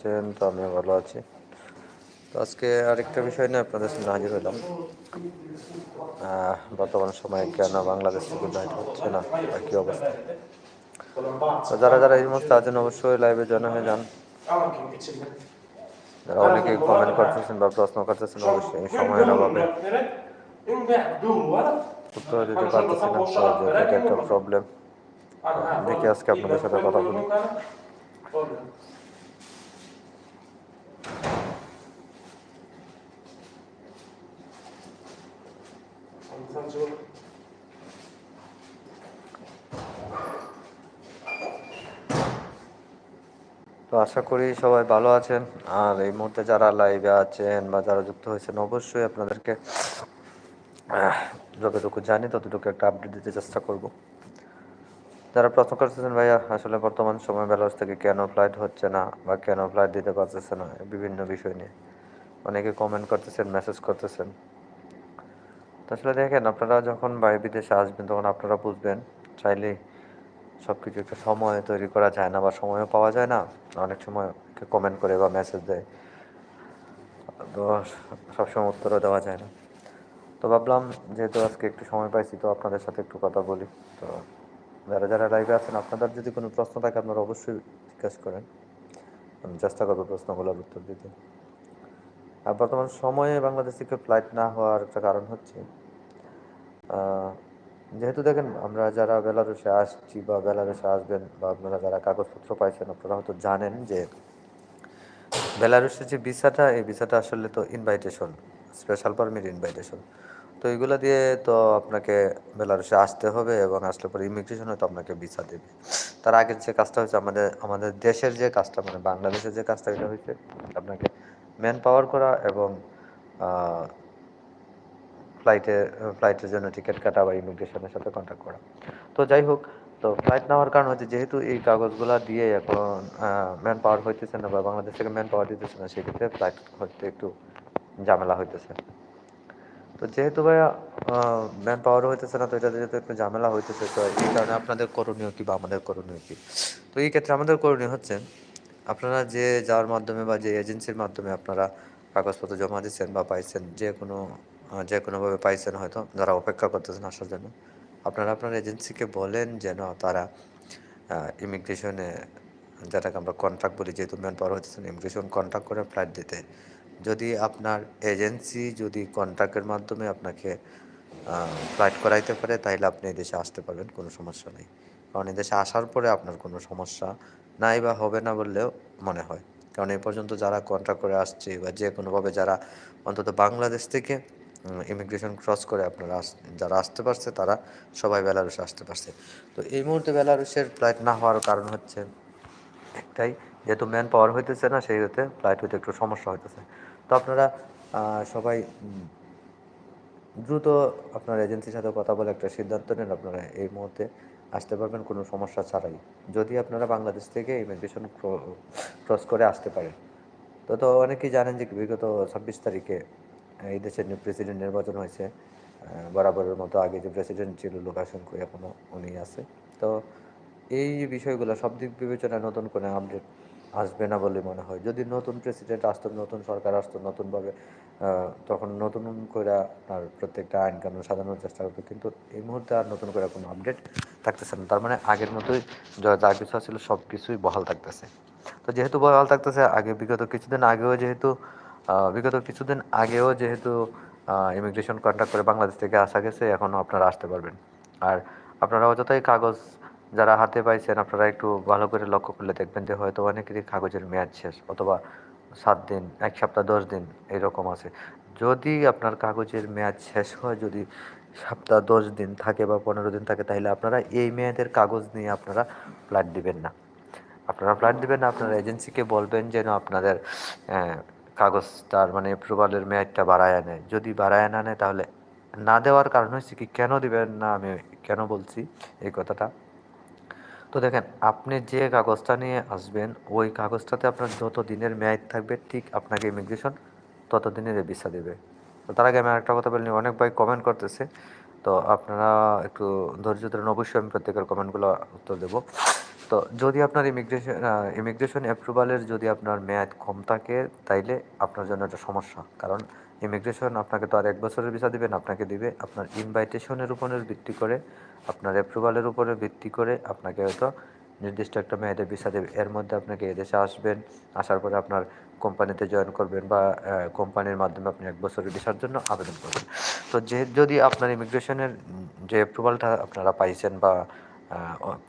আছেন তো আমিও ভালো আছি। তো আজকে আরেকটা বিষয় নিয়ে আপনাদের সামনে হাজির হলাম। বর্তমান সময়ে কেন বাংলাদেশ থেকে বাইট হচ্ছে না বা কি অবস্থা? তো যারা যারা এই মুহূর্তে আছেন, অবশ্যই লাইভে জয়েন হয়ে যান। যারা অনেকেই কমেন্ট করতেছেন বা প্রশ্ন করতেছেন, অবশ্যই এই সময়ের অভাবে উত্তর দিতে পারতেছি না একটা প্রবলেম দেখি আজকে আপনাদের সাথে কথা বলি। তো আশা করি সবাই ভালো আছেন। আর এই মুহূর্তে যারা লাইভে আছেন বা যারা যুক্ত হয়েছেন, অবশ্যই আপনাদেরকে যতটুকু জানি ততটুকু একটা আপডেট দিতে চেষ্টা করব। যারা প্রশ্ন করতেছেন, ভাইয়া, আসলে বর্তমান সময় বেলাস থেকে কেন ফ্লাইট হচ্ছে না বা কেন ফ্লাইট দিতে পারতেছে না? বিভিন্ন বিষয় নিয়ে। অনেকে কমেন্ট করতেছেন মেসেজ করতেছেন। তো আসলে দেখেন, আপনারা যখন বাইরে বিদেশে আসবেন, তখন আপনারা বুঝবেন চাইলে সব কিছু একটা সময় তৈরি করা যায় না বা সময়ও পাওয়া যায় না। অনেক সময় কমেন্ট করে বা মেসেজ দেয়। তো সবসময় উত্তরও দেওয়া যায় না। তো ভাবলাম, যেহেতু আজকে একটু সময় পাইছি, তো আপনাদের সাথে একটু কথা বলি। তো যারা যারা লাইভে আছেন, আপনাদের যদি কোনো প্রশ্ন থাকে, আপনারা অবশ্যই জিজ্ঞাসা করেন। আমি চেষ্টা করব প্রশ্নগুলোর উত্তর দিতে। আর বর্তমান সময়ে বাংলাদেশ থেকে ফ্লাইট না হওয়ার একটা কারণ হচ্ছে যেহেতু দেখেন আমরা যারা বেলারুসে আসছি বা বেলারুসে আসবেন বা আপনারা যারা কাগজপত্র পাইছেন, আপনারা হয়তো জানেন যে বেলারুসের যে ভিসাটা, এই ভিসাটা আসলে তো ইনভাইটেশন স্পেশাল পারমিট ইনভাইটেশন তো এগুলো দিয়ে তো আপনাকে বেলারুসে আসতে হবে এবং আসলে পরে ইমিগ্রেশনে তো আপনাকে ভিসা দেবে। তার আগের যে কাজটা হচ্ছে আমাদের আমাদের দেশের যে কাজটা মানে বাংলাদেশের যে কাজটা, এটা হচ্ছে আপনাকে ম্যান পাওয়ার করা এবং ফ্লাইটে ফ্লাইটের জন্য টিকিট কাটা বা ইমিগ্রেশনের সাথে কন্ট্যাক্ট করা। তো যাই হোক, তো ফ্লাইট নেওয়ার কারণ হচ্ছে যেহেতু এই কাগজগুলো দিয়ে এখন ম্যান পাওয়ার হইতেছে না বা বাংলাদেশ থেকে ম্যান পাওয়ার দিতেছে না, সেক্ষেত্রে ফ্লাইট হতে একটু ঝামেলা হইতেছে। তো যেহেতু ভাইয়া ম্যান পাওয়ার হইতেছে না, তো এটা যেহেতু একটু ঝামেলা হইতেছে, তো এই কারণে আপনাদের করণীয় কি বা আমাদের করণীয় কি? তো এই ক্ষেত্রে আমাদের করণীয় হচ্ছে, আপনারা যে যার মাধ্যমে বা যে এজেন্সির মাধ্যমে আপনারা কাগজপত্র জমা দিচ্ছেন বা পাইছেন, যে কোনো যে কোনোভাবে পাইছেন হয়তো, যারা অপেক্ষা করতেছেন আসার জন্য, আপনারা আপনার এজেন্সিকে বলেন যেন তারা ইমিগ্রেশনে যেটাকে আমরা কন্ট্রাক্ট বলি, যেহেতু ম্যান পাওয়ার হচ্ছে ইমিগ্রেশন কন্ট্রাক্ট করে ফ্লাইট দিতে। যদি আপনার এজেন্সি যদি কন্ট্রাক্টের মাধ্যমে আপনাকে ফ্লাইট করাইতে পারে তাহলে আপনি এদেশে আসতে পারবেন, কোনো সমস্যা নেই। কারণ এদেশে আসার পরে আপনার কোনো সমস্যা নাই বা হবে না বললেও মনে হয়। কারণ এ পর্যন্ত যারা কন্ট্রাক্ট করে আসছে বা যে কোনোভাবে যারা অন্তত বাংলাদেশ থেকে ইমিগ্রেশন ক্রস করে আপনারা যারা আসতে পারছে, তারা সবাই বেলারুসে আসতে পারছে। তো এই মুহূর্তে বেলারুসের ফ্লাইট না হওয়ার কারণ হচ্ছে একটাই, যেহেতু ম্যান পাওয়ার হইতেছে না, সেই হতে ফ্লাইট হইতে একটু সমস্যা হইতেছে। তো আপনারা সবাই দ্রুত আপনার এজেন্সির সাথে কথা বলে একটা সিদ্ধান্ত নেন, আপনারা এই মুহূর্তে আসতে পারবেন, কোনো সমস্যা ছাড়াই। যদি আপনারা বাংলাদেশ থেকে ইমিগ্রেশন ক্রস করে আসতে পারেন। তো তো অনেকেই জানেন যে বিগত ছাব্বিশ তারিখে এই দেশের নিউ প্রেসিডেন্ট নির্বাচন হয়েছে বরাবরের মতো আগে যে প্রেসিডেন্ট ছিল লুকাশেঙ্কো এখনও উনি আছে। তো এই বিষয়গুলো সব দিক বিবেচনায় নতুন করে আপডেট আসবে না বলে মনে হয়। যদি নতুন প্রেসিডেন্ট আসতো, নতুন সরকার আসতো, নতুনভাবে তখন নতুন করে আপনার প্রত্যেকটা আইন কানুন সাজানোর চেষ্টা করতো। কিন্তু এই মুহূর্তে আর নতুন করে কোনো আপডেট থাকতেছে না। তার মানে আগের মতোই যা কিছু ছিল সব কিছুই বহাল থাকতেছে। তো যেহেতু বহাল থাকতেছে, আগে বিগত কিছুদিন আগেও যেহেতু বিগত কিছুদিন আগেও যেহেতু ইমিগ্রেশন কন্ট্যাক্ট করে বাংলাদেশ থেকে আসা গেছে এখনও আপনারা আসতে পারবেন। আর আপনারা অযথাই কাগজ যারা হাতে পাইছেন আপনারা একটু ভালো করে লক্ষ্য করলে দেখবেন যে হয়তো অনেকেরই কাগজের মেয়াদ শেষ অথবা সাত দিন এক সপ্তাহ দশ দিন এরকম আছে। যদি আপনার কাগজের মেয়াদ শেষ হয় যদি সপ্তাহ দশ দিন থাকে বা পনেরো দিন থাকে তাহলে আপনারা এই মেয়াদের কাগজ নিয়ে আপনারা ফ্ল্যাট দিবেন না। আপনারা ফ্ল্যাট দিবেন না আপনারা এজেন্সিকে বলবেন যেন আপনাদের আহ, কাগজটার মানে অ্যাপ্রুভালের মেয়াদটা বাড়ায় আনে যদি বাড়ায় না নেয় তাহলে না দেওয়ার কারণ হচ্ছে কি? কেন দিবেন না? আমি কেন বলছি এই কথাটা? তো দেখেন, আপনি যে কাগজটা নিয়ে আসবেন, ওই কাগজটাতে আপনার যত দিনের মেয়াদ থাকবে, ঠিক আপনাকে ইমিগ্রেশন তত দিনের ভিসা দেবে। তো তার আগে আমি আরেকটা কথা বলিনি অনেক ভাই কমেন্ট করতেছে, তো আপনারা একটু ধৈর্য ধরেন অবশ্যই আমি প্রত্যেকের কমেন্টগুলো উত্তর দেবো। তো যদি আপনার ইমিগ্রেশন ইমিগ্রেশন অ্যাপ্রুভালের যদি আপনার মেয়াদ কম থাকে, তাইলে আপনার জন্য একটা সমস্যা। কারণ ইমিগ্রেশন আপনাকে তো আর এক বছরের ভিসা দিবেন আপনাকে দিবে আপনার ইনভাইটেশনের উপরে ভিত্তি করে, আপনার অ্যাপ্রুভালের উপরে ভিত্তি করে আপনাকে হয়তো নির্দিষ্ট একটা মেয়াদের ভিসা দেবে। এর মধ্যে আপনাকে এদেশে আসবেন, আসার পরে আপনার কোম্পানিতে জয়েন করবেন বা কোম্পানির মাধ্যমে আপনি এক বছরের ভিসার জন্য আবেদন করবেন। তো যে, যদি আপনার ইমিগ্রেশনের যে অ্যাপ্রুভালটা আপনারা পাইছেন বা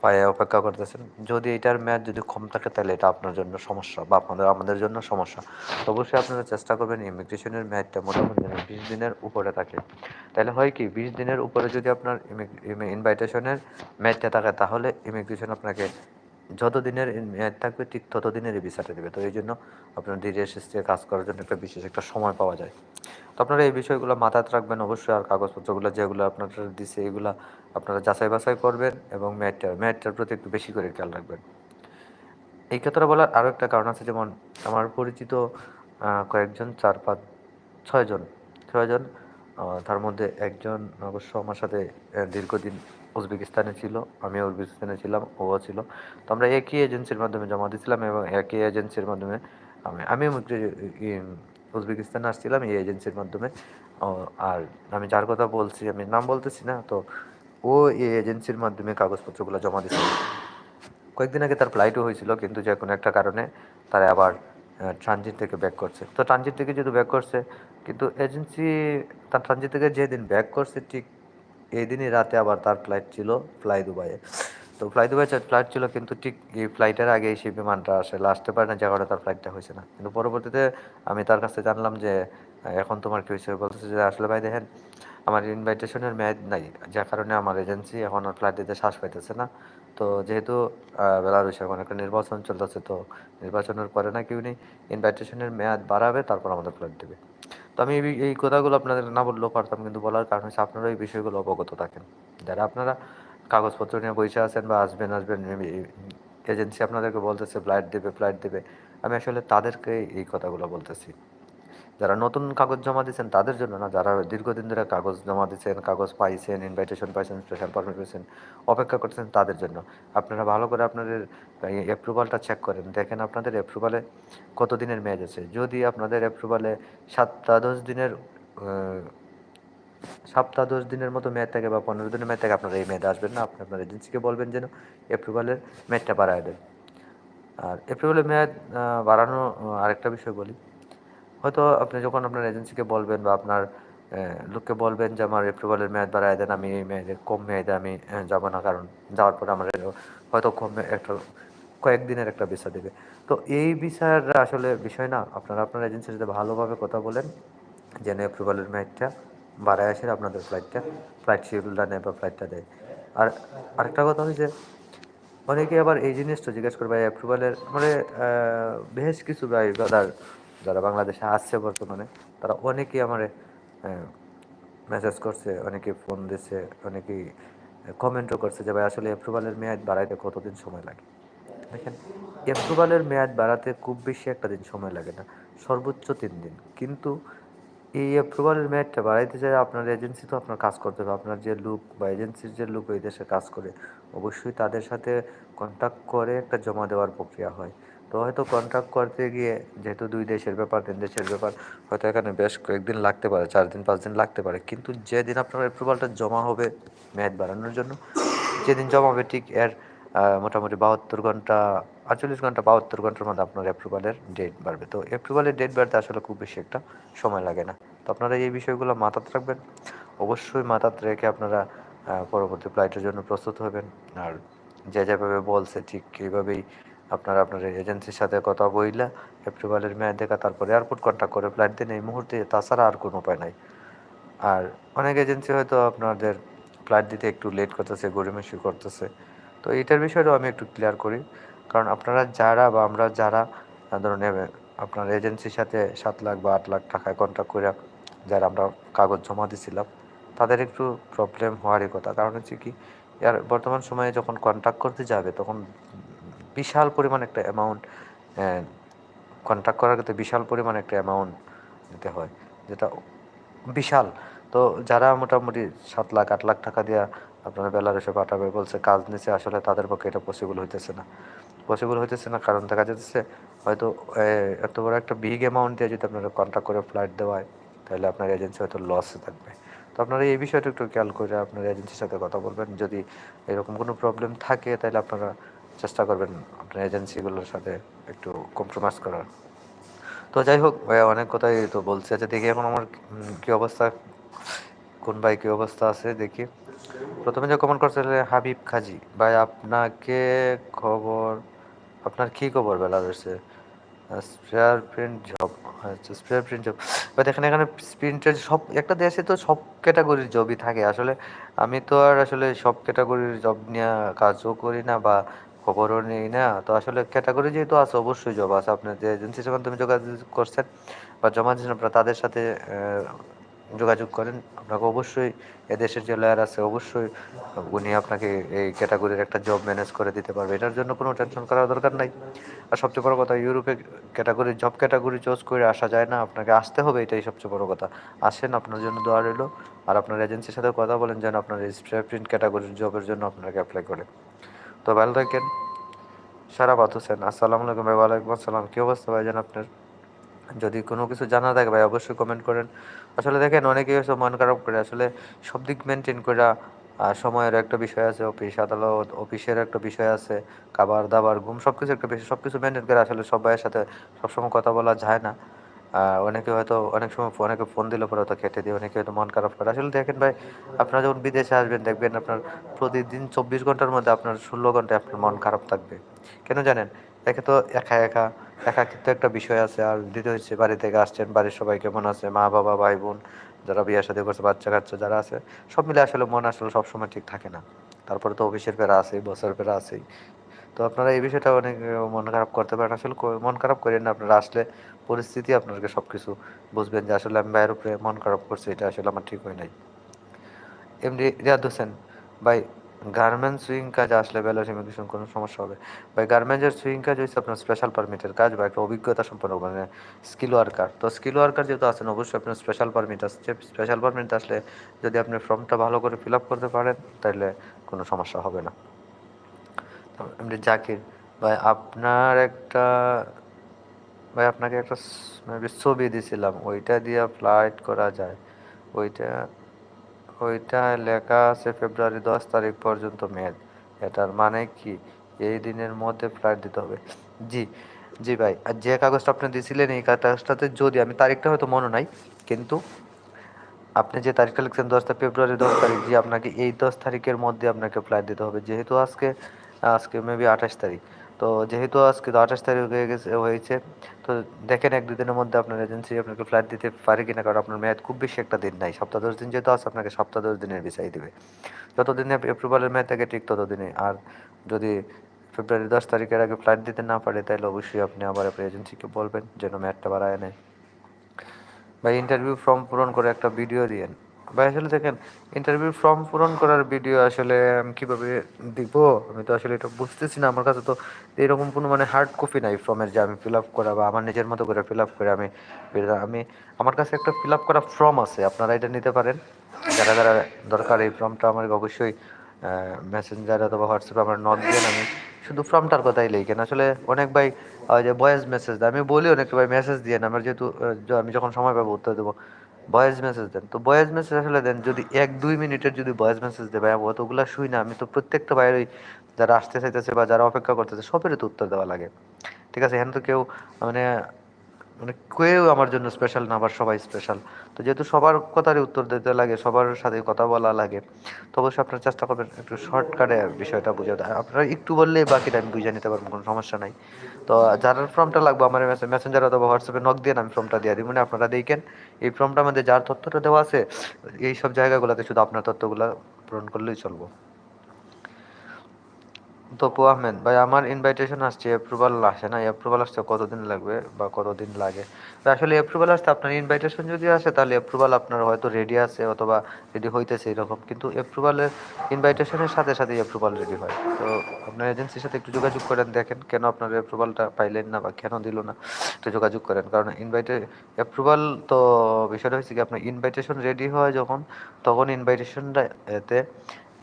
পায়ে অপেক্ষা করতেছেন। যদি এটার মেয়াদ যদি কম থাকে, তাহলে এটা আপনার জন্য সমস্যা বা আপনাদের, আমাদের জন্য সমস্যা। অবশ্যই আপনারা চেষ্টা করবেন ইমিগ্রেশনের মেয়াদটা মোটামুটি যেন বিশ দিনের উপরে থাকে। তাহলে হয় কি, বিশ দিনের উপরে যদি আপনার ইনভাইটেশনের মেয়াদটা থাকে, তাহলে ইমিগ্রেশন আপনাকে যত দিনের মেয়াদ থাকবে ঠিক তত দিনেরই ভিসাটা দেবে তো এই জন্য আপনার ধীরে সুস্থে কাজ করার জন্য একটা বিশেষ একটা সময় পাওয়া যায়। তো আপনারা এই বিষয়গুলো মাথায় রাখবেন অবশ্যই, আর কাগজপত্রগুলো যেগুলো আপনারা দিছে, এগুলো আপনারা যাচাই বাছাই করবেন এবং ম্যাটটা, ম্যাটটার প্রতি একটু বেশি করে খেয়াল রাখবেন। এই ক্ষেত্রে বলার আরও একটা কারণ আছে, যেমন আমার পরিচিত কয়েকজন, চার পাঁচ, ছয়জন ছয়জন তার মধ্যে একজন অবশ্য আমার সাথে দীর্ঘদিন উজবেকিস্তানে ছিল, আমিও উজবেকিস্তানে ছিলাম, ওও ছিল। তো আমরা একই এজেন্সির মাধ্যমে জমা দিয়েছিলাম এবং একই এজেন্সির মাধ্যমে আমি, আমিও উজবেকিস্তানে আসছিলাম এই এজেন্সির মাধ্যমে। আর আমি যার কথা বলছি, আমি নাম বলতেছি না, তো ও এই এজেন্সির মাধ্যমে কাগজপত্রগুলো জমা দিচ্ছিল কয়েকদিন আগে তার ফ্লাইটও হয়েছিল, কিন্তু যে কোনো একটা কারণে তারা আবার ট্রানজিট থেকে ব্যাক করছে। তো ট্রানজিট থেকে যেহেতু ব্যাক করছে, কিন্তু এজেন্সি তার ট্রানজিট থেকে যেদিন ব্যাক করছে, ঠিক এই দিনই রাতে আবার তার ফ্লাইট ছিল ফ্লাই দুবাইয়ে তো ফ্লাই দুবাই ফ্লাইট ছিল কিন্তু ঠিক এই ফ্লাইটের আগে সেই বিমানটা আসলে আসতে পারে না যে কারণে তার ফ্লাইটটা হয়েছে না। কিন্তু পরবর্তীতে আমি তার কাছে জানলাম যে এখন তোমার কী হয়েছে বলতেছে যে, আসলে ভাই, দেখেন, আমার ইনভাইটেশনের মেয়াদ নাই। যার কারণে আমার এজেন্সি এখন আর ফ্লাইট দিতে শ্বাস পাইতেছে না। তো যেহেতু বেলারুশ এখন একটা নির্বাচন চলতেছে, তো নির্বাচনের পরে না কেউ নেই ইনভাইটেশনের মেয়াদ বাড়াবে, তারপর আমাদের ফ্লাইট দেবে। আমি এই কথাগুলো আপনাদের না বললেও পারতাম, কিন্তু বলার কারণ হচ্ছে আপনারা এই বিষয়গুলো অবগত থাকেন। যারা আপনারা কাগজপত্র নিয়ে বসে আছেন বা আসবেন আসবেন এজেন্সি আপনাদেরকে বলতেছে ফ্লাইট দেবে ফ্লাইট দেবে, আমি আসলে তাদেরকে এই কথাগুলো বলতেছি। যারা নতুন কাগজ জমা দিচ্ছেন তাদের জন্য না, যারা দীর্ঘদিন ধরে কাগজ জমা দিচ্ছেন কাগজ পাইছেন ইনভাইটেশন পাইছেন স্পেশাল পারমিট পেয়েছেন অপেক্ষা করছেন তাদের জন্য। আপনারা ভালো করে আপনাদের অ্যাপ্রুভালটা চেক করেন। দেখেন আপনাদের অ্যাপ্রুভালে কত দিনের মেয়াদ আছে? যদি আপনাদের অ্যাপ্রুভালে সাতটা দশ দিনের সপ্তাহ দশ দিনের মতো মেয়াদ থাকে বা পনেরো দিনের মেয়াদ থাকে, আপনারা এই মেয়াদে আসবেন না। আপনি আপনার এজেন্সিকে বলবেন যেন অ্যাপ্রুভালের মেয়াদটা বাড়ায় দেন। আর অ্যাপ্রুভালের মেয়াদ বাড়ানো আরেকটা বিষয় বলি। হয়তো আপনি যখন আপনার এজেন্সিকে বলবেন বা আপনার লোককে বলবেন যে আমার অ্যাপ্রুভালের মেয়াদ বাড়ায় দেন, আমি এই মেয়াদে কম মেয়াদে আমি যাব না, কারণ যাওয়ার পরে আমার হয়তো কম একটা কয়েকদিনের একটা ভিসা দেবে। তো এই ভিসার আসলে বিষয় না, আপনারা আপনার এজেন্সির সাথে ভালোভাবে কথা বলেন, যেন অ্যাপ্রুভালের মেয়াদটা বাড়ায় আসে, আপনাদের ফ্লাইটটা ফ্লাইট শিডিউলটা নেয় বা ফ্লাইটটা দেয়। আর আরেকটা কথা হচ্ছে অনেকে আবার এই জিনিসটা জিজ্ঞেস করবে অ্যাপ্রুভালের মানে বেশ কিছু ভাই ব্রাদার যারা বাংলাদেশে আসছে বর্তমানে, তারা অনেকেই আমার মেসেজ করছে অনেকে ফোন দিচ্ছে অনেকেই কমেন্টও করছে যে, ভাই, আসলে অ্যাপ্রুভালের মেয়াদ বাড়াইতে কতদিন সময় লাগে? দেখেন অ্যাপ্রুভালের মেয়াদ বাড়াতে খুব বেশি একটা দিন সময় লাগে না, সর্বোচ্চ তিন দিন। কিন্তু এই অ্যাপ্রুভালের মেয়াদটা বাড়াইতে চাই আপনার এজেন্সি তো আপনার কাজ করতে হবে। আপনার যে লুক বা এজেন্সির যে লুক এই দেশে কাজ করে, অবশ্যই তাদের সাথে কন্ট্যাক্ট করে একটা জমা দেওয়ার প্রক্রিয়া হয়। তো হয়তো কন্ট্রাক্ট করতে গিয়ে যেহেতু দুই দেশের ব্যাপার, তিন দেশের ব্যাপার, হয়তো এখানে বেশ কয়েকদিন লাগতে পারে, চার দিন, পাঁচ দিন লাগতে পারে। কিন্তু যেদিন আপনার অ্যাপ্রুভালটা জমা হবে মেয়াদ বাড়ানোর জন্য, যেদিন জমা হবে ঠিক এর মোটামুটি বাহাত্তর ঘণ্টা, আটচল্লিশ ঘণ্টা, বাহাত্তর ঘণ্টার মধ্যে আপনার অ্যাপ্রুভালের ডেট বাড়বে। তো অ্যাপ্রুভালের ডেট বাড়তে আসলে খুব বেশি একটা সময় লাগে না। তো আপনারা এই বিষয়গুলো মাথাতে রাখবেন। অবশ্যই মাথাতে রেখে আপনারা পরবর্তী ফ্লাইটের জন্য প্রস্তুত হবেন। আর যে যেভাবে বলছে ঠিক এইভাবেই আপনারা আপনার এজেন্সির সাথে কথা বইলা অ্যাপ্রুভালের মেয়াদ দেখা, তারপর এয়ারপোর্ট কন্ট্যাক্ট করে ফ্লাইট দিন। এই মুহূর্তে তাছাড়া আর কোনো উপায় নাই। আর অনেক এজেন্সি হয়তো আপনাদের ফ্লাইট দিতে একটু লেট করতেছে, গরিমেশি করতেছে। তো এইটার বিষয়টাও আমি একটু ক্লিয়ার করি। কারণ আপনারা যারা বা আমরা যারা ধরুন আপনার এজেন্সির সাথে সাত লাখ বা আট লাখ টাকায় কন্ট্যাক্ট করে যারা আমরা কাগজ জমা দিছিলাম, তাদের একটু প্রবলেম হওয়ারই কথা। কারণ হচ্ছে কি আর বর্তমান সময়ে যখন কন্ট্যাক্ট করতে যাবে, তখন বিশাল পরিমাণ একটা অ্যামাউন্ট কন্ট্যাক্ট করার ক্ষেত্রে বিশাল পরিমাণ একটা অ্যামাউন্ট দিতে হয়, যেটা বিশাল। তো যারা মোটামুটি সাত লাখ, আট লাখ টাকা দেওয়া আপনারা বেলারুসে পাঠাবে, বলছে কাজ নিচে আসলে তাদের পক্ষে এটা পসিবল হইতেছে না। পসিবল হইতেছে না, কারণ দেখা যাচ্ছে হয়তো এত বড় একটা বিগ অ্যামাউন্ট দিয়ে যদি আপনারা কন্ট্যাক্ট করে ফ্লাইট দেওয়া হয় তাহলে আপনার এজেন্সি হয়তো লসে থাকবে। তো আপনারা এই বিষয়টা একটু খেয়াল করে আপনার এজেন্সির সাথে কথা বলবেন। যদি এরকম কোনো প্রবলেম থাকে, তাহলে আপনারা চেষ্টা করবেন আপনার এজেন্সিগুলোর সাথে একটু কম্প্রোমাইজ করার। তো যাই হোক, ভাইয়া অনেক কথাই তো বলছে। আচ্ছা দেখি এখন আমার কি অবস্থা, কোন ভাই কি অবস্থা আছে, দেখি। প্রথমে যে কমেন্ট করছে হাবিব খাজি, ভাই আপনাকে খবর, আপনার কি খবর বেলা রয়েছে স্পেয়ার প্রিন্ট জব আচ্ছা স্পেয়ার প্রিন্ট জব বা দেখেন, এখানে প্রিন্টের সব, একটা দেশে তো সব ক্যাটাগরির জবই থাকে। আসলে আমি তো আর আসলে সব ক্যাটাগরির জব নিয়ে কাজও করি না বা খবরও নেই না। তো আসলে ক্যাটাগরি যেহেতু আছে, অবশ্যই জব আছে। আপনার যে এজেন্সির মাধ্যমে যোগাযোগ করছেন বা জমা দিয়েছেন, আপনারা তাদের সাথে যোগাযোগ করেন। আপনাকে অবশ্যই এদেশের যে লয়ার আছে, অবশ্যই উনি আপনাকে এই ক্যাটাগরির একটা জব ম্যানেজ করে দিতে পারবে। এটার জন্য কোনো টেনশন করার দরকার নাই। আর সবচেয়ে বড় কথা, ইউরোপে ক্যাটাগরি জব ক্যাটাগরি চুজ করে আসা যায় না। আপনাকে আসতে হবে, এটাই সবচেয়ে বড় কথা। আসেন, আপনার জন্য দোয়া রইল। আর আপনার এজেন্সির সাথে কথা বলেন, যেন আপনার স্প্রে প্রিন্ট ক্যাটাগরির জবের জন্য আপনাকে অ্যাপ্লাই করে। তো ভালো থাকেন। সারাবাত হোসেন। আসসালামু আলাইকুম ভাই, ওয়ালাইকুম আসসালাম। কী অবস্থা ভাইজান আপনার? যদি কোনো কিছু জানা থাকে ভাই, অবশ্যই কমেন্ট করেন। আসলে দেখেন, অনেকেই হচ্ছে মন খারাপ করে। আসলে সব দিক মেনটেন করা সময়ের একটা বিষয় আছে অফিস আদালত অফিসের একটা বিষয় আছে খাবার দাবার ঘুম সব কিছু একটা বিষয় সব কিছু মেনটেন করে আসলে সব ভাইয়ের সাথে সবসময় কথা বলা যায় না। অনেকে হয়তো অনেক সময় অনেকে ফোন দিলে পরে হয়তো কেটে দিয়ে, অনেকে হয়তো মন খারাপ করে। আসলে দেখেন ভাই, আপনারা যখন বিদেশে আসবেন, দেখবেন আপনার প্রতিদিন চব্বিশ ঘণ্টার মধ্যে আপনার ষোলো ঘন্টায় আপনার মন খারাপ থাকবে। কেন জানেন? একে তো একা একা একা একাকিত্ব একটা বিষয় আছে। আর দ্বিতীয় হচ্ছে বাড়ি থেকে আসছেন, বাড়ির সবাই কেমন আছে? মা, বাবা, ভাই, বোন, যারা বিয়ে সাথে করছে, বাচ্চা কাচ্চা যারা আছে, সব মিলে আসলে মন আসলে সবসময় ঠিক থাকে না। তারপরে তো অফিসের পেরা আছেই বছরের পেরা আছেই। তো আপনারা এই বিষয়টা অনেক মন খারাপ করতে পারেন। আসলে মন খারাপ করেন না আপনারা। আসলে পরিস্থিতি আপনাকে সব কিছু বুঝবেন যে আসলে আমি বাইরের উপরে মন খারাপ করছি, এটা আসলে আমার ঠিক হয় নাই। এমনি রিয়াদ হোসেন, ভাই, গার্মেন্টস সুইং কাজ আসলে ব্যালট ইমিগ্রেশন কোনো সমস্যা হবে? ভাই, গার্মেন্টসের সুইং কাজ হচ্ছে আপনার স্পেশাল পারমিটের কাজ বা একটা অভিজ্ঞতা সম্পন্ন মানে স্কিল ওয়ার্কার তো স্কিল ওয়ার্কার যেহেতু আছেন, অবশ্যই আপনার স্পেশাল পারমিট আসছে স্পেশাল পারমিট আসলে যদি আপনি ফর্মটা ভালো করে ফিল আপ করতে পারেন তাহলে কোনো সমস্যা হবে না। এমনি জাকির, ভাই আপনার একটা, ভাই আপনাকে একটা ছবি দিছিলাম, ওইটা দিয়ে ফ্লাইট করা যায়। ওইটা ওইটা লেখা আছে ফেব্রুয়ারি দশ তারিখ পর্যন্ত মেয়াদ। এটার মানে কি? এই দিনের মধ্যে ফ্লাইট দিতে হবে। জি জি ভাই, আর যে কাগজটা আপনি দিয়েছিলেন এই কাগজটাতে যদি, আমি তারিখটা হয়তো মনে নাই, কিন্তু আপনি যে তারিখটা লিখছেন দশটা ফেব্রুয়ারি দশ তারিখ, জি, আপনাকে এই দশ তারিখের মধ্যে আপনাকে ফ্লাইট দিতে হবে। যেহেতু আজকে আজকে মেবি আঠাশ তারিখ। তো যেহেতু আজকে তো আঠাশ তারিখ হয়ে গেছে, হয়েছে, তো দেখেন এক দুদিনের মধ্যে আপনার এজেন্সি আপনাকে ফ্লাইট দিতে পারে কিনা, কারণ আপনার মেয়াদ খুব বেশি একটা দিন নাই। সপ্তাহ দশ দিন যেহেতু আছে, আপনাকে সপ্তাহ দশ দিনের ভিসাই দেবে। যতদিনে অ্যাপ্রুভালের মেয়াদ থাকে, ঠিক ততদিনে আর যদি ফেব্রুয়ারি দশ তারিখের আগে ফ্লাইট দিতে না পারে, তাহলে অবশ্যই আপনি আবার আপনার এজেন্সিকে বলবেন, যেন মেয়াদটা বাড়ায় নেয়। ভাই ইন্টারভিউ ফর্ম পূরণ করে একটা ভিডিও দিয়েন। ভাই, আসলে দেখেন ইন্টারভিউ ফর্ম পূরণ করার ভিডিও আসলে আমি কীভাবে দিব, আমি তো আসলে এটা বুঝতেছি না আমার কাছে, তো এরকম কোনো মানে হার্ড কপি নাই ফর্মের যে আমি ফিল আপ করা বা আমার নিজের মতো করে ফিল আপ করে আমি আমি, আমার কাছে একটা ফিল আপ করা ফর্ম আছে, আপনারা এটা নিতে পারেন। যারা যারা দরকার এই ফর্মটা আমার অবশ্যই মেসেঞ্জার অথবা হোয়াটসঅ্যাপে আমার নক দেন আমি শুধু ফর্মটার কথাই লিখেন আসলে অনেক ভাই, ওই যে ভয়েস মেসেজ দেয়, আমি বলি অনেকে ভাই মেসেজ দিয়ে আমার যেহেতু আমি যখন সময় পাবো উত্তর দেবো। ভয়েস মেসেজ দেন। তো ভয়েস মেসেজ আসলে দেন, যদি এক, দুই মিনিটের যদি ভয়েস মেসেজ দেয় ভাই অতগুলা শুই না। আমি তো প্রত্যেকটা বাইরে যারা আসতে চাইতেছে বা যারা অপেক্ষা করতেছে, সবেরই তো উত্তর দেওয়া লাগে। ঠিক আছে, এখানে তো কেউ মানে মানে কেউ আমার জন্য স্পেশাল না, আবার সবাই স্পেশাল তো যেহেতু সবার কথারই উত্তর দিতে লাগে, সবার সাথে কথা বলা লাগে, তো অবশ্যই আপনারা চেষ্টা করবেন একটু শর্টকাটে বিষয়টা বুঝে আপনারা একটু বললেই বাকিটা আমি বুঝে নিতে পারব, কোনো সমস্যা নাই। তো যার ফর্মটা লাগবে আমার মেসেঞ্জার অথবা হোয়াটসঅ্যাপে নক দিয়ে আমি ফর্মটা দিয়ে দিই। মানে আপনারা দেখেন, এই ফর্মটার মধ্যে যার তথ্যটা দেওয়া আছে, এই সব জায়গাগুলোতে শুধু আপনার তথ্যগুলো পূরণ করলেই চলবো। তপু আহমেদ, ভাই, আমার ইনভাইটেশন আসছে অ্যাপ্রুভাল আসে না অ্যাপ্রুভাল আসতে কতদিন লাগবে বা কতদিন লাগে? আসলে অ্যাপ্রুভাল আসতে আপনার ইনভাইটেশন যদি আসে, তাহলে অ্যাপ্রুভাল আপনার হয়তো রেডি আছে অথবা রেডি হইতেছে এরকম, কিন্তু অ্যাপ্রুভালের ইনভাইটেশনের সাথে সাথেই অ্যাপ্রুভাল রেডি হয়। তো আপনার এজেন্সির সাথে একটু যোগাযোগ করেন, দেখেন কেন আপনার অ্যাপ্রুভালটা পাইলেন না বা কেন দিল না, একটু যোগাযোগ করেন। কারণ ইনভাইটে অ্যাপ্রুভাল তো বিষয়টা হচ্ছে কি, আপনার ইনভাইটেশন রেডি হয় যখন, তখন ইনভাইটেশনটা এতে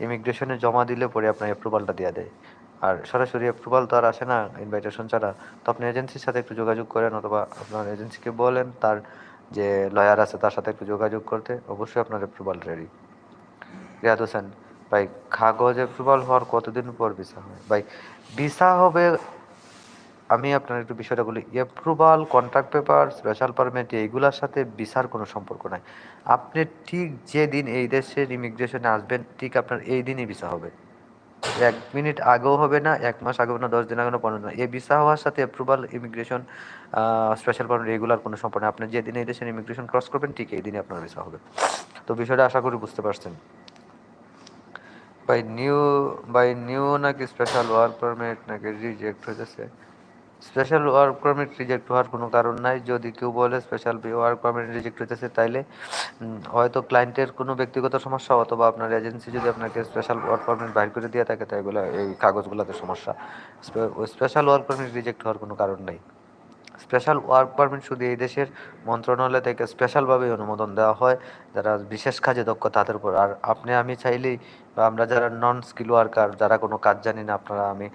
ইমিগ্রেশনে জমা দিলে পরে আপনার অ্যাপ্রুভালটা দিয়ে দেয়। আর সরাসরি অ্যাপ্রুভাল তো আর আসে না ইনভাইটেশন ছাড়া। তো আপনি এজেন্সির সাথে একটু যোগাযোগ করেন অথবা আপনার এজেন্সিকে বলেন তার যে লয়ার আছে তার সাথে একটু যোগাযোগ করতে। অবশ্যই আপনার অ্যাপ্রুভাল রেডি রিয়াদ হোসেন, ভাই, কাগজ অ্যাপ্রুভাল হওয়ার কতদিন পর ভিসা হয় ভাই ভিসা হবে, আমি আপনার একটু বিষয়টা বলি approval contract paper special permit এইগুলোর সাথে ভিসার কোনো সম্পর্ক নাই। আপনি ঠিক যে দিন এই দেশের ইমিগ্রেশনে আসবেন, ঠিক আপনার এই দিনই ভিসা হবে। এক মিনিট আগেও হবে না, এক মাস আগেও না, দশ দিন আগে না, পনেরো না। এই ভিসা হওয়ার সাথে approval immigration special permit regular কোনো সম্পর্ক আপনি যে দিনে দেশের ইমিগ্রেশন ক্রস করবেন, ঠিক এই দিনে আপনার ভিসা হবে। তো বিষয়টা আশা করি বুঝতে পারছেন। বাই নিউ বাই নিউ নাকি স্পেশাল ওয়ার্ক পারমিট নাকি রিজেক্ট হয়েছে স্পেশাল ওয়ার্ক পারমিট রিজেক্ট হওয়ার কোনো কারণ নাই। যদি কেউ বলে স্পেশাল ওয়ার্ক পারমিট রিজেক্ট হইতেছে, তাইলে হয়তো ক্লায়েন্টের কোনো ব্যক্তিগত সমস্যা অথবা আপনার এজেন্সি যদি আপনাকে স্পেশাল ওয়ার্ক পারমিট বাইর করে দিয়ে থাকে, তাই এগুলো এই কাগজগুলোতে সমস্যা। স্পেশাল ওয়ার্ক পারমিট রিজেক্ট হওয়ার কোনো কারণ নেই। স্পেশাল ওয়ার্ক পারমিট শুধু এই দেশের মন্ত্রণালয় থেকে স্পেশালভাবে অনুমোদন দেওয়া হয়, যারা বিশেষ কাজে দক্ষ তাদের উপর। আর আপনি, আমি চাইলেই বা আমরা যারা নন স্কিল ওয়ার্কার যারা কোনো কাজ জানি না, আপনারা আমি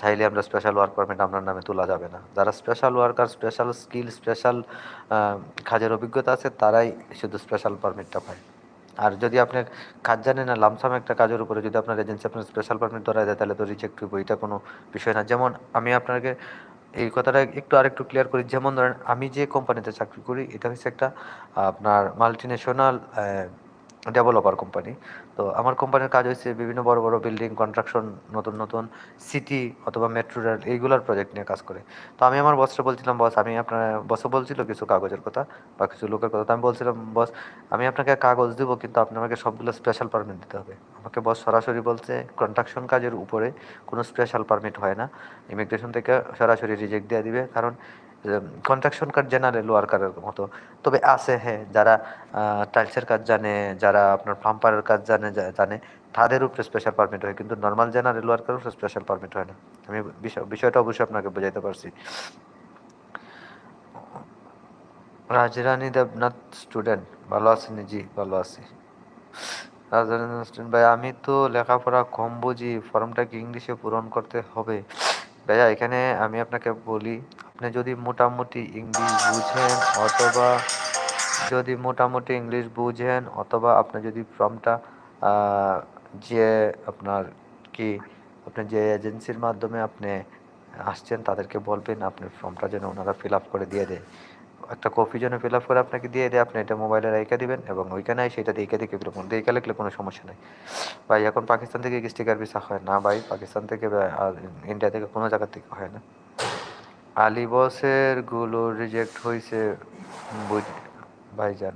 চাইলে আমরা স্পেশাল ওয়ার্ক পারমিট আপনার নামে তোলা যাবে না। যারা special worker special skill special কাজের অভিজ্ঞতা আছে, তারাই শুধু স্পেশাল পারমিটটা পায়। আর যদি আপনি কাজ জানেন না লামসাম একটা কাজের উপরে যদি আপনার এজেন্সি আপনার স্পেশাল পারমিট ধরা দেয়, তাহলে তো রিজেক্ট হইব, এটা কোনো বিষয় না। যেমন আমি আপনাকে এই কথাটা একটু আর একটু ক্লিয়ার করি, যেমন ধরেন আমি যে কোম্পানিতে চাকরি করি, এটা হচ্ছে একটা আপনার মাল্টি ন্যাশনাল ডেভেলপার কোম্পানি তো আমার কোম্পানির কাজ হয়েছে বিভিন্ন বড় বড় বিল্ডিং কনস্ট্রাকশন নতুন নতুন সিটি অথবা মেট্রো রেল এইগুলোর প্রজেক্ট নিয়ে কাজ করে। তো আমি আমার বসটা বলছিলাম, বস, আমি আপনার বসও বলছিল কিছু কাগজের কথা বা কিছু লোকের কথা। আমি বলছিলাম, বস, আমি আপনাকে কাগজ দিব, কিন্তু আপনি আমাকে সবগুলো স্পেশাল পারমিট দিতে হবে। আমাকে বস সরাসরি বলছে কনস্ট্রাকশন কাজের উপরে কোনো স্পেশাল পারমিট হয় না। ইমিগ্রেশন থেকে সরাসরি রিজেক্ট দিয়ে দিবে। কারণ কনস্ট্রাকশন কাজ জেনারেল ওয়ার্কারের মতো। তবে আছে হ্যাঁ যারা টাইলসের কাজ জানে, যারা আপনার পাম্পারের কাজ জানে জানে, তাদের উপরে স্পেশাল পারমিট হয়, কিন্তু নর্মাল জেনারেল ওয়ার্কার উপরে স্পেশাল পারমিট হয় না। আমি বিষয়টা অবশ্যই আপনাকে বোঝাইতে পারছি। রাজরানী দেবনাথ স্টুডেন্ট ভালো আছেন জি ভালো আছি। রাজরানী স্টুডেন্ট ভাই, আমি তো লেখাপড়া কম বুঝি ফর্মটা কি ইংলিশে পূরণ করতে হবে? ভাইয়া, এখানে আমি আপনাকে বলি আপনি যদি মোটামুটি ইংলিশ বুঝেন অথবা যদি মোটামুটি ইংলিশ বুঝেন অথবা আপনি যদি ফর্মটা যে আপনার কি, আপনি যে এজেন্সির মাধ্যমে আপনি আসছেন তাদেরকে বলবেন আপনি ফর্মটা যেন ওনারা ফিল আপ করে দিয়ে দেয়। একটা কপি যেন ফিল আপ করে আপনাকে দিয়ে দেয়, আপনি এটা মোবাইলে রেখে দিবেন এবং ওইখানে সেটা দেখে দেখে করুন। দেখে লিখলে কোনো সমস্যা নেই। ভাই, এখন পাকিস্তান থেকে স্টিকার ভিসা হয় না ভাই, পাকিস্তান থেকে আর ইন্ডিয়া থেকে কোনো জায়গা থেকে হয় না। আলী বসেরগুলো রিজেক্ট হয়েছে ভাইজান।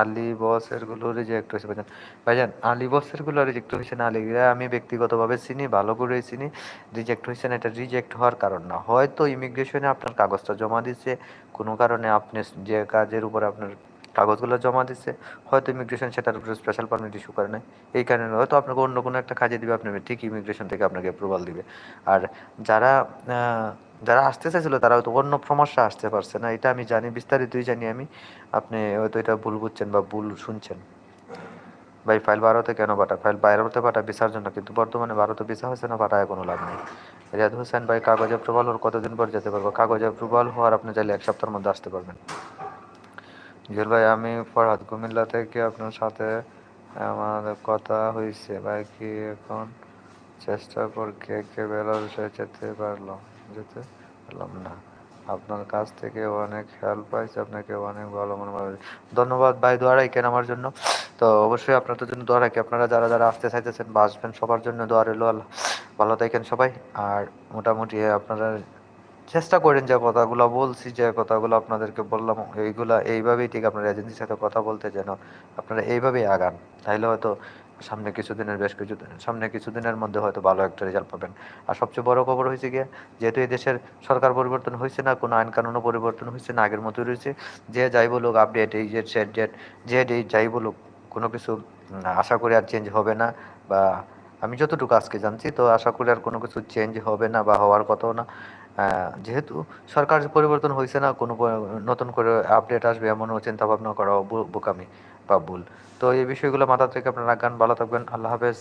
আলী বসেরগুলো রিজেক্ট হয়েছে ভাইজান। ভাইজান, আলী বসেরগুলো রিজেক্ট হয়েছে না আলীরা আমি ব্যক্তিগতভাবে চিনি, ভালো করে চিনি রিজেক্ট হয়েছে না, এটা রিজেক্ট হওয়ার কারণ না। হয়তো ইমিগ্রেশনে আপনার কাগজটা জমা দিচ্ছে কোনো কারণে আপনি যে কাজের উপরে আপনার কাগজগুলো জমা দিচ্ছে হয়তো ইমিগ্রেশন সেটার উপরে স্পেশাল পারমিট ইস্যু করে নাই। এই কারণে হয়তো আপনাকে অন্য কোনো একটা কাজে দিবে, আপনি ঠিক ইমিগ্রেশন থেকে আপনাকে অ্যাপ্রুভাল দিবে। আর যারা যারা আসতে চাইছিল, তারা হয়তো অন্য সমস্যা আসতে পারছে না। এটা আমি জানি, বিস্তারিতই জানি আমি। আপনি হয়তো এটা ভুল বুঝছেন বা ভুল শুনছেন। ভাই ফাইল ভারতে কেন পাঠা? ফাইল বাইরে পাঠা ভিসার জন্য। কিন্তু বর্তমানে ভারতে ভিসা হয়েছে না, পাঠায় কোনো লাভ নেই। রিয়াদ হোসেন ভাই, কাগজ অ্যাপ্রুভাল হওয়ার কতদিন পর যেতে পারব? কাগজ অ্যাপ্রুভাল হওয়ার আপনি চাইলে এক সপ্তাহের মধ্যে আসতে পারবেন। জুয়েল ভাই, আমি ফরহাদ কুমিল্লা থেকে আপনার সাথে আমার কথা হয়েছে। ভাই, কি এখন চেষ্টা কর কে কে বেলারুসে যেতে পারলাম যেতে পারলাম না। আপনার কাছ থেকে অনেক হেল্প পাইছে, আপনাকে অনেক ভালো মনে ধন্যবাদ ভাই, দোয়া রাখেন আমার জন্য। তো অবশ্যই আপনাদের জন্য দোয়া রাখি। আপনারা যারা যারা আসতে চাইতেছেন বা আসবেন, সবার জন্য দোয়া রইল ভালো থাকেন সবাই। আর মোটামুটি আপনারা চেষ্টা করেন যে কথাগুলো বলছি, যে কথাগুলো আপনাদেরকে বললাম, এইগুলা এইভাবেই ঠিক আপনার এজেন্সির সাথে কথা বলতে যেন আপনারা এইভাবেই আগান। তাইলে হয়তো সামনে কিছুদিনের বেশ কিছু সামনে কিছুদিনের মধ্যে হয়তো ভালো একটা রেজাল্ট পাবেন। আর সবচেয়ে বড় খবর হয়েছে গিয়ে, যেহেতু এই দেশের সরকার পরিবর্তন হয়েছে না, কোনো আইন কানুনও পরিবর্তন হয়েছে না, আগের মতোই রয়েছে, যে যাই বলুক আপডেট এই যে সেট ডেট যে ডেট যাই বলুক, কোনো কিছু আশা করি আর চেঞ্জ হবে না বা আমি যতটুকু আজকে জানছি, তো আশা করি আর কোনো কিছু চেঞ্জ হবে না বা হওয়ার কথাও না। যেহেতু সরকার পরিবর্তন হয়েছে না, কোনো নতুন করে আপডেট আসবে এমনও চিন্তা ভাবনা করা বোকামি। বা ভুল। তো এই বিষয়গুলো মাথা থেকে আপনারা গান ভালো থাকবেন। আল্লাহ হাফেজ।